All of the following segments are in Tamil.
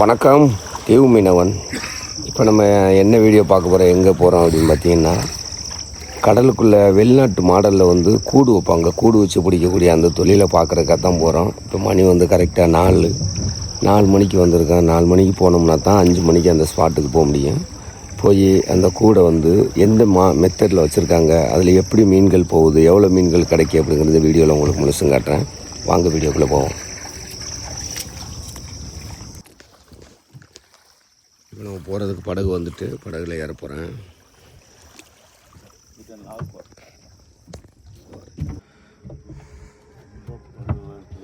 வணக்கம். தீவு மீனவன். இப்போ நம்ம என்ன வீடியோ பார்க்க போகிறோம் எங்கே போகிறோம் அப்படின்னு பார்த்தீங்கன்னா கடலுக்குள்ளே வெளிநாட்டு மாடலில் வந்து கூடு வைப்பாங்க. கூடு வச்சு பிடிக்கக்கூடிய அந்த தொழிலை பார்க்குறக்காக தான் போகிறோம் இப்போ மணி வந்து கரெக்டாக நாலு நாலு மணிக்கு வந்திருக்கேன். நாலு மணிக்கு போனோம்னா தான் அஞ்சு மணிக்கு அந்த ஸ்பாட்டுக்கு போக முடியும். போய் அந்த கூடை வந்து எந்த மா மெத்தடில் வச்சுருக்காங்க அதில் எப்படி மீன்கள் போகுது எவ்வளோ மீன்கள் கிடைக்கும் அப்படிங்கிறது வீடியோவில் உங்களுக்கு முழுசும் காட்டுறேன். வாங்க வீடியோக்குள்ளே போவோம் இப்போ நம்ம போகிறதுக்கு படகு வந்துட்டு படகுல ஏற போகிறேன்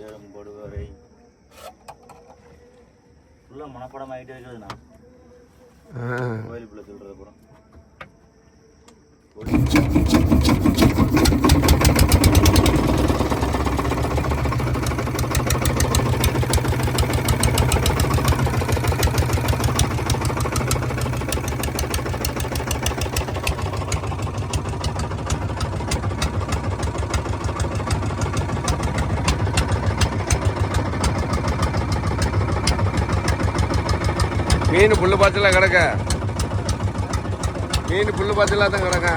ஏழம்படுவரை ஃபுல்லாக மனப்படம் ஆகிட்டே இருக்குதுண்ணா கோயிலுக்குள்ளே சொல்கிறது அப்புறம் மீன் புல்லு பாத்தில கிடக்க. மீன் புல்லு பாத்தில தான் கிடக்க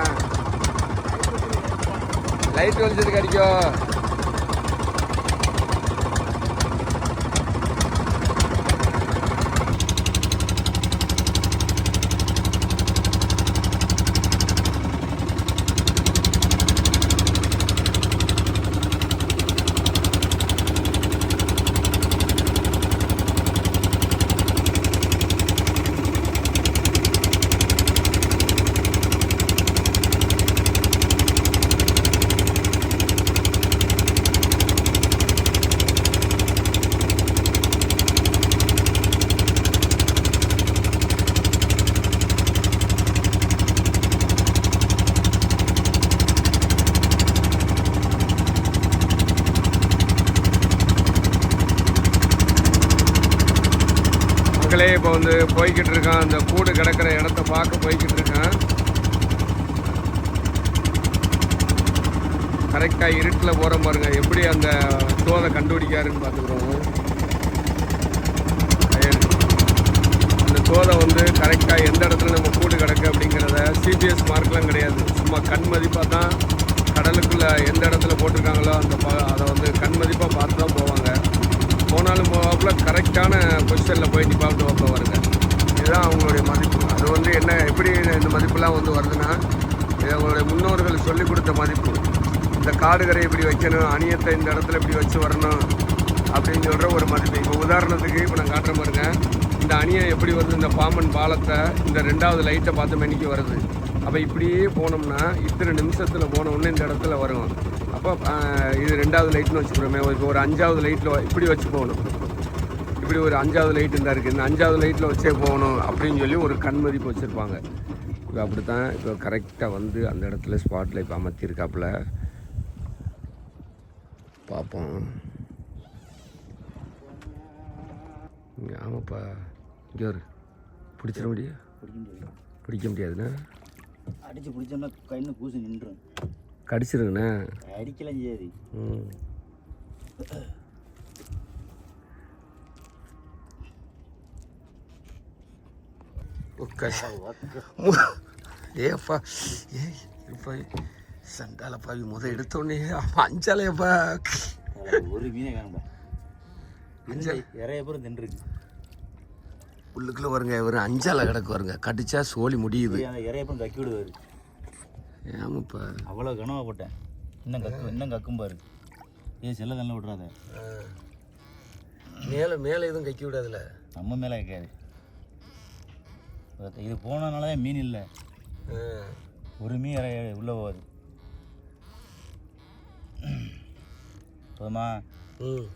லைட் வெளிச்சது கிடைக்கும் மக்களே இப்போ வந்து போய்கிட்டு இருக்கான். அந்த கூடு கிடக்கிற இடத்த பார்க்க போய்கிட்டு இருக்கேன். கரெக்டாக இருட்டில் போகிற பாருங்க. எப்படி அந்த தோதை கண்டுபிடிக்காருன்னு பார்த்துக்குறோம். அந்த தோதை வந்து கரெக்டாக எந்த இடத்துல நம்ம கூடு கிடக்கு அப்படிங்கிறத சிபிஎஸ் மார்க்லாம் கிடையாது. சும்மா கண் மதிப்பாக தான் கடலுக்குள்ளே எந்த இடத்துல போட்டிருக்காங்களோ அந்த அதை வந்து கண் மதிப்பாக பார்த்து தான் போவாங்க. போனாலும் போவாப்புல கரெக்டான பொசிஷனில் போய் பார்த்து வாப்பில் வருங்க இதுதான் அவங்களுடைய மதிப்பு. அது வந்து என்ன எப்படி இந்த மதிப்புலாம் வந்து வருதுன்னா இது அவங்களுடைய முன்னோர்கள் சொல்லிக் கொடுத்த மதிப்பு. இந்த காடுகரை இப்படி வைக்கணும் அணியத்தை இந்த இடத்துல இப்படி வச்சு வரணும் அப்படின்னு சொல்கிற ஒரு மதிப்பு. இப்போ உதாரணத்துக்கு இப்போ நான் காட்டுற பாருங்க. இந்த அணியம் எப்படி வருது? இந்த பாம்பன் பாலத்தை இந்த ரெண்டாவது லைட்டை பார்த்து மணிக்கு வருது. அப்போ இப்படியே போனோம்னா இத்தனை நிமிஷத்தில் போனோம்னே இந்த இடத்துல வரும். அப்போ இது ரெண்டாவது லைட்னு வச்சுக்கிறோமே இப்போ ஒரு அஞ்சாவது லைட்டில் இப்படி வச்சு போகணும். இப்படி ஒரு அஞ்சாவது லைட் இருந்தா இருக்குது இந்த அஞ்சாவது லைட்டில் வச்சே போகணும் அப்படின்னு சொல்லி ஒரு கண் மதிப்பு வச்சுருப்பாங்க. இப்போ அப்படி தான் இப்போ கரெக்டாக வந்து அந்த இடத்துல ஸ்பாட்டில் இப்போ அமர்த்தியிருக்காப்புல பார்ப்போம். ஆமாப்பா. இங்கே ஒரு பிடிச்சிட முடியும் பிடிக்க முடியாது. பிடிக்க முடியாதுண்ணா. அடித்து பிடிச்சோம்னா கைன்னு பூசி நின்றும் கடிச்சிருங்கண்ணா. அடிக்கலாம் சரி ம். ஏப்பா ஏய் இப்போ சண்டால பாவி முத எடுத்தோடனே அஞ்சாலையப்பா ஒரு மீனே காணும்பா அஞ்சல் நிறைய பேர் தின்றுருக்கு உள்ளுக்குள்ள வருங்க ஒரு அஞ்சாலை கிடக்கு வருங்க கடிச்சா சோலி முடியுது. இறைய பேரும் கக்கி விடுவார். ஏமாப்பா. அவ்வளோ கனவா போட்டேன். இன்னும் கக்கு இன்னும் கக்கும் பாரு. ஏ செல்ல தள்ள விட்றாத மேலே மேலே எதுவும் கைக்க விடாதுல. நம்ம மேலே கேட்காது இது போனனால மீன் இல்லை. ஒரு மீன் உள்ளே போகாது. போதுமா? ம்.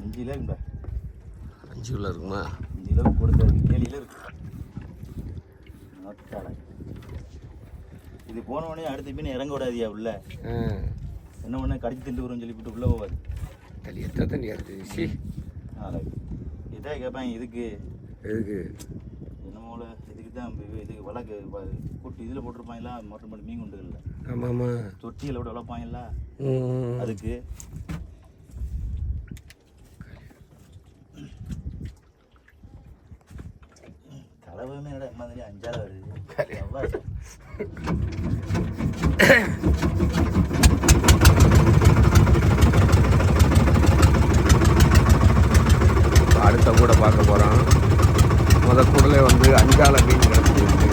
அஞ்சு கிலோ இருக்கும்பா அஞ்சு உள்ள இருக்குமா? அஞ்சு கிலோ கொடுத்தாரு ஏழு கிலோ இருக்கு. இது போன உடனே அடுத்த மீன் இறங்க விடாதியா உள்ள? என்ன பண்ண கடிச்சு திண்டு வரும்னு சொல்லிவிட்டு உள்ளே போகாது தள்ளி எத்தனை தண்ணி இருக்குது சி. இதே கேட்பேன் இதுக்கு. எதுக்கு? என்னமோல இதுக்கு தான் இதுக்கு வழக்கு கூட்டு இதில் போட்டிருப்பாங்களா மொட்டை மட்டும் மீன் குண்டுகளில். ஆமாம் ஆமாம் தொட்டியில் விட வளர்ப்பாங்கல்ல ம் அதுக்கு. கலவையுமே என்னடா மாதிரி அஞ்சாறு வருது. அடுத்த கூட பார்க்க போகிறோம் முத கூடலே வந்து அஞ்சால மீன் கிடச்சிருக்கு.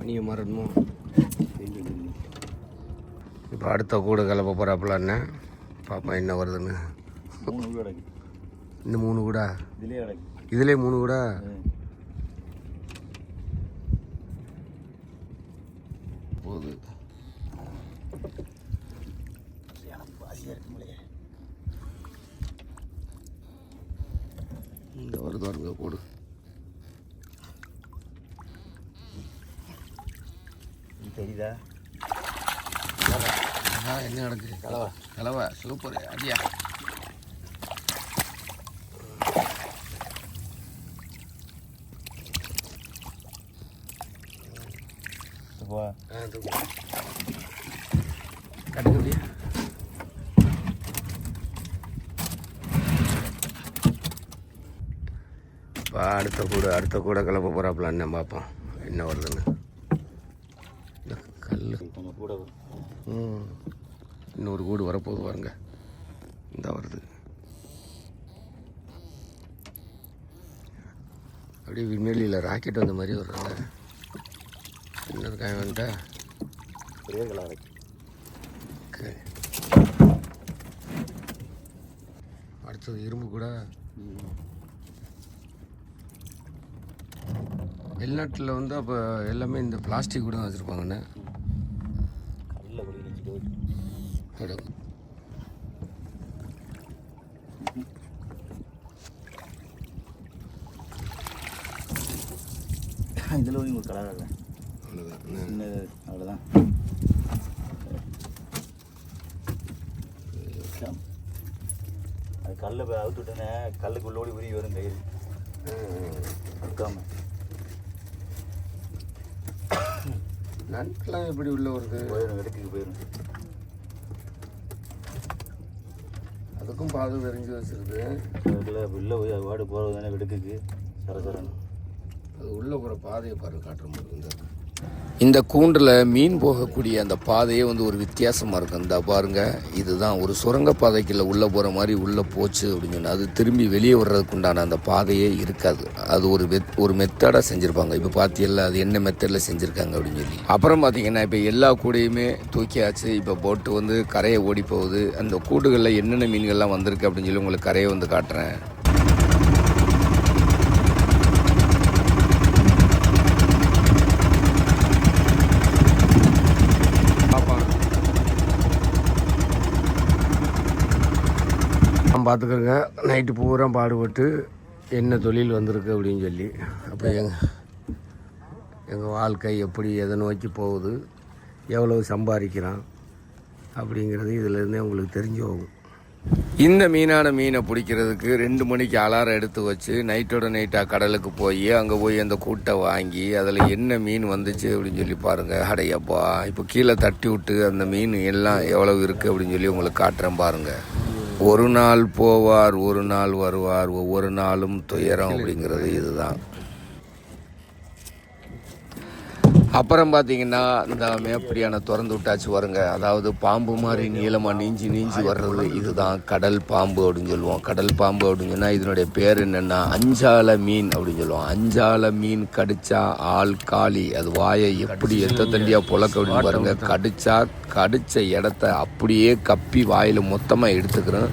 அணிய மரணுமோ இப்போ அடுத்த கூடு கிளப்ப போகிறாப்புல அண்ணன் பார்ப்போம் என்ன வருதுன்னு? இந்த மூணு கூடா? இதுலேயே மூணு கூடா ம். போகுது எனக்கு பாசியாக இருக்குங்களே இந்த வருது வருங்க கூடு இது தெரியுதா? என்ன நடக்குது? கலவை. கலவை சூப்பர் அடியா. இப்போ அடுத்த கூட அடுத்த கூட கிளப்ப போகிறாப்புல அண்ணன் பார்ப்போம் என்ன வருதுன்னு. கல் கூட இன்னொரு கூடு வரப்போகுது பாருங்க. இந்த வருது. அப்படியே விண்வெளியில் ராக்கெட் வந்த மாதிரி வர்றாங்க என்னது காயம் வந்துட்டா? அடுத்தது இரும்பு கூட. வெளிநாட்டில் வந்து அப்போ எல்லாமே இந்த பிளாஸ்டிக் கூட தான் வச்சுருப்பாங்கண்ணே. இதில் ஒரு கலர் இல்லை. அவ்வளோதான் அவ்வளோதான் அது கல்லை போய் அவுத்து விட்டோன்னே கல்லுக்கு உள்ளோடி உருவி வரும் கயிறு அறுக்காம. நண்டுலாம் எப்படி உள்ள வருது? போயிடும் வெடுக்குக்கு போயிடும் அதுக்கும் பாது தெரிஞ்சு வச்சிருது அதுக்குள்ள உள்ளே போய் அது வாடு போகிறது தானே வெடுக்குக்கு. சரசரன்னு. அது உள்ள போகிற பாதையை பாரு காட்டுற மாதிரி இந்த கூண்டில் மீன் போகக்கூடிய அந்த பாதையே வந்து ஒரு வித்தியாசமாக இருக்கும். இந்த பாருங்க இதுதான் ஒரு சுரங்க பாதைக்குள்ள உள்ளே போகிற மாதிரி உள்ளே போச்சு அப்படின்னு சொன்னால் அது திரும்பி வெளியே வர்றதுக்கு உண்டான அந்த பாதையே இருக்காது. அது ஒரு மெத் ஒரு மெத்தடாக செஞ்சுருப்பாங்க. இப்போ பார்த்தியல்ல அது என்ன மெத்தடில் செஞ்சுருக்காங்க அப்படின்னு சொல்லி. அப்புறம் பார்த்தீங்கன்னா இப்போ எல்லா கூடையுமே தூக்கியாச்சு. இப்போ போட்டு வந்து கரையை ஓடி போகுது அந்த கூடுகளில் என்னென்ன மீன்கள்லாம் வந்திருக்கு அப்படின்னு சொல்லி உங்களுக்கு கரையை வந்து காட்டுறேன். நான் நைட்டு பூரா பாடுபட்டு என்ன தொழில் வந்திருக்கு அப்படின்னு சொல்லி. அப்போ எங்கள் எங்கள் வாழ்க்கை எப்படி எதை நோக்கி போகுது எவ்வளவு சம்பாதிக்கிறான் அப்படிங்கிறது இதிலேருந்தே உங்களுக்கு தெரிஞ்சு போகும். இந்த மீனான மீனை பிடிக்கிறதுக்கு ரெண்டு மணிக்கு அலாரம் எடுத்து வச்சு நைட்டோட நைட்டாக கடலுக்கு போய் அங்கே போய் அந்த கூட்டை வாங்கி அதில் என்ன மீன் வந்துச்சு அப்படின்னு சொல்லி பாருங்கள் அடையப்பா இப்போ கீழே தட்டி விட்டு அந்த மீன் எல்லாம் எவ்வளவு இருக்குது அப்படின்னு சொல்லி உங்களுக்கு காட்டுறேன் பாருங்கள் ஒரு நாள் போவார் ஒரு நாள் வருவார் ஒவ்வொரு நாளும் துயரம் அப்படிங்கிறது இதுதான். அப்புறம் பார்த்தீங்கன்னா இந்த மேப்படியான திறந்து விட்டாச்சு வருங்க அதாவது பாம்பு மாதிரி நீளமாக நீஞ்சி நீஞ்சி வர்றது இதுதான் கடல் பாம்பு அப்படின்னு சொல்லுவோம். கடல் பாம்பு அப்படின்னு சொன்னால் இதனுடைய பேர் என்னென்னா அஞ்சால மீன் அப்படின்னு சொல்லுவோம். அஞ்சால மீன் கடிச்சா ஆள் காலி. அது வாயை எப்படி எத்த தண்டியாக புழக்க அப்படின்னு பாருங்க. கடிச்சா கடிச்ச இடத்த அப்படியே கப்பி வாயில் மொத்தமாக எடுத்துக்கிறோம்.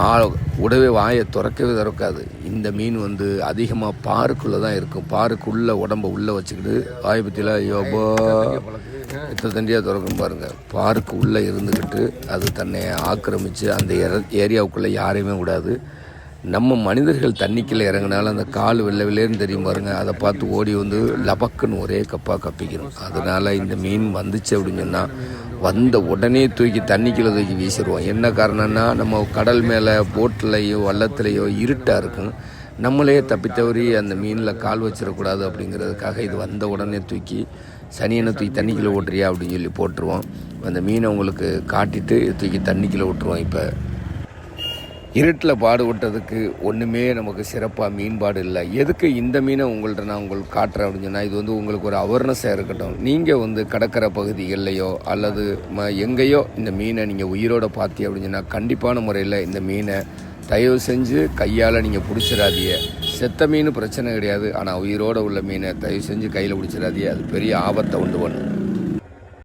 ஆ- உடவே வாயை திறக்கவே திறக்காது. இந்த மீன் வந்து அதிகமாக பாருக்குள்ளே தான் இருக்கும். பாருக்குள்ளே உடம்ப உள்ளே வச்சுக்கிட்டு வாயை யோபோ இத்தனை தண்டியாக திறக்கும் பாருங்கள் பாருக்கு உள்ளே இருந்துக்கிட்டு அது தன்னை ஆக்கிரமித்து அந்த ஏரியாவுக்குள்ளே யாரையுமே விடாது. நம்ம மனிதர்கள் தண்ணிக்குள்ளே இறங்கினாலும் அந்த கால் வெள்ளை வெள்ளைன்னு தெரியும் பாருங்க. அதை பார்த்து ஓடி வந்து லபக்குன்னு ஒரே கப்பாக கப்பிக்கணும். அதனால் இந்த மீன் வந்துச்சு அப்படின்னு சொன்னால் வந்த உடனே தூக்கி தண்ணிக்குள்ளே தூக்கி வீசிடுவோம். என்ன காரணம்னா நம்ம கடல் மேலே போட்டிலையோ வள்ளத்துலேயோ இருட்டாக இருக்கும். நம்மளே தப்பித்தவறி அந்த மீனில் கால் வச்சிடக்கூடாது அப்படிங்கிறதுக்காக இது வந்த உடனே தூக்கி சனியனை தூக்கி தண்ணிக்குள்ளே ஓட்டுறியா அப்படின்னு சொல்லி போட்டுருவோம். அந்த மீனை உங்களுக்கு காட்டிட்டு தூக்கி தண்ணிக்குள்ளே விட்டுருவோம் இப்போ. இருட்டில் பாடுபட்டதுக்கு ஒன்றுமே நமக்கு சிறப்பாக மீன்பாடு இல்லை. எதுக்கு இந்த மீனை உங்கள்கிட்ட நான் உங்களுக்கு காட்டுறேன் அப்படின்னு சொன்னால் இது வந்து உங்களுக்கு ஒரு அவேர்னஸாக இருக்கட்டும். நீங்கள் வந்து கடற்கரை பகுதிகள்லையோ அல்லது ம எங்கேயோ இந்த மீனை நீங்கள் உயிரோட பார்த்தி அப்படின்னு சொன்னால் கண்டிப்பான முறையில் இந்த மீனை தயவு செஞ்சு கையால் நீங்கள் பிடிச்சிடாதீங்க. செத்த மீன் பிரச்சனை கிடையாது ஆனால் உயிரோடு உள்ள மீனை தயவு செஞ்சு கையில் பிடிச்சிடாதீங்க. அது பெரிய ஆபத்தை உண்டு பண்ணும்.